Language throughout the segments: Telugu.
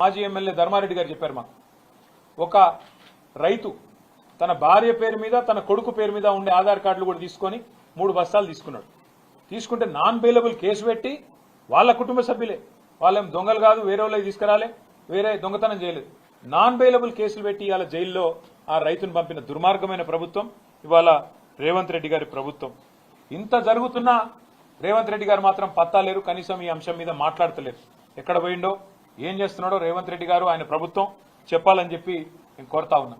మాజీ ఎమ్మెల్యే ధర్మారెడ్డి గారు చెప్పారు మాకు. ఒక రైతు తన భార్య పేరు మీద తన కొడుకు పేరు మీద ఉండే ఆధార్ కార్డులు కూడా తీసుకొని మూడు బస్తాలు తీసుకున్నాడు. తీసుకుంటే నాన్ బెయిలబుల్ కేసు పెట్టి వాళ్ళ కుటుంబ సభ్యులే. వాళ్ళేం దొంగలు కాదు వేరే వాళ్ళకి తీసుకురాలే వేరే దొంగతనం చేయలేదు. నాన్ బెయిలబుల్ కేసులు పెట్టి ఇవాళ జైల్లో ఆ రైతును పంపిన దుర్మార్గమైన ప్రభుత్వం ఇవాళ రేవంత్ రెడ్డి గారి ప్రభుత్వం. ఇంత జరుగుతున్నా రేవంత్ రెడ్డి గారు మాత్రం పత్తాలేరు కనీసం ఈ అంశం మీద మాట్లాడతలేరు. ఎక్కడ పోయిండో ఏం చేస్తున్నాడో రేవంత్ రెడ్డి గారు ఆయన ప్రభుత్వం చెప్పాలని చెప్పి నేను కోరుతా ఉన్నా.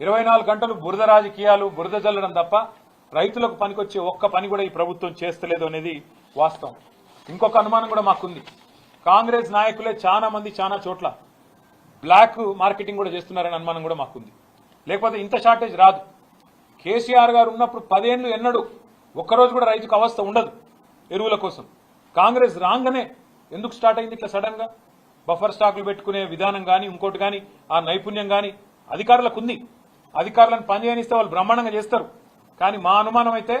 ఇరవై నాలుగు గంటలు బురద రాజకీయాలు బురద జల్లడం తప్ప రైతులకు పనికొచ్చే ఒక్క పని కూడా ఈ ప్రభుత్వం చేస్తలేదు అనేది వాస్తవం. ఇంకొక అనుమానం కూడా మాకుంది. కాంగ్రెస్ నాయకులే చాలా మంది చాలా చోట్ల బ్లాక్ మార్కెటింగ్ కూడా చేస్తున్నారనే అనుమానం కూడా మాకుంది. లేకపోతే ఇంత షార్టేజ్ రాదు. కేసీఆర్ గారు ఉన్నప్పుడు పదేళ్ళు ఎన్నడు ఒక్కరోజు కూడా రైతుకు అవస్థ ఉండదు ఎరువుల కోసం. కాంగ్రెస్ రాగానే ఎందుకు స్టార్ట్ అయింది ఇట్లా సడన్గా? బఫర్ స్టాక్లు పెట్టుకునే విధానం కానీ ఇంకోటి కానీ ఆ నైపుణ్యం కానీ అధికారులకు ఉంది అధికారులను పనిచేయనిస్తే వాళ్ళు బ్రహ్మాండంగా చేస్తారు. కానీ మా అనుమానం అయితే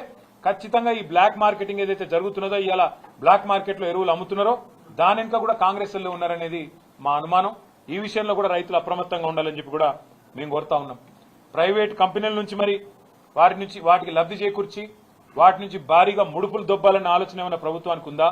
ఖచ్చితంగా ఈ బ్లాక్ మార్కెటింగ్ ఏదైతే జరుగుతున్నదో ఇలా బ్లాక్ మార్కెట్లో ఎరువులు అమ్ముతున్నారో దాని వెనుక కూడా కాంగ్రెస్ ఉన్నారనేది మా అనుమానం. ఈ విషయంలో కూడా రైతులు అప్రమత్తంగా ఉండాలని చెప్పి కూడా మేము కోరుతా ఉన్నాం. ప్రైవేట్ కంపెనీల నుంచి మరి వాటి నుంచి వాటికి లబ్ధి చేకూర్చి వాటి నుంచి భారీగా ముడుపులు దొబ్బాలన్న ఆలోచన ఏమైనా ప్రభుత్వానికి ఉందా?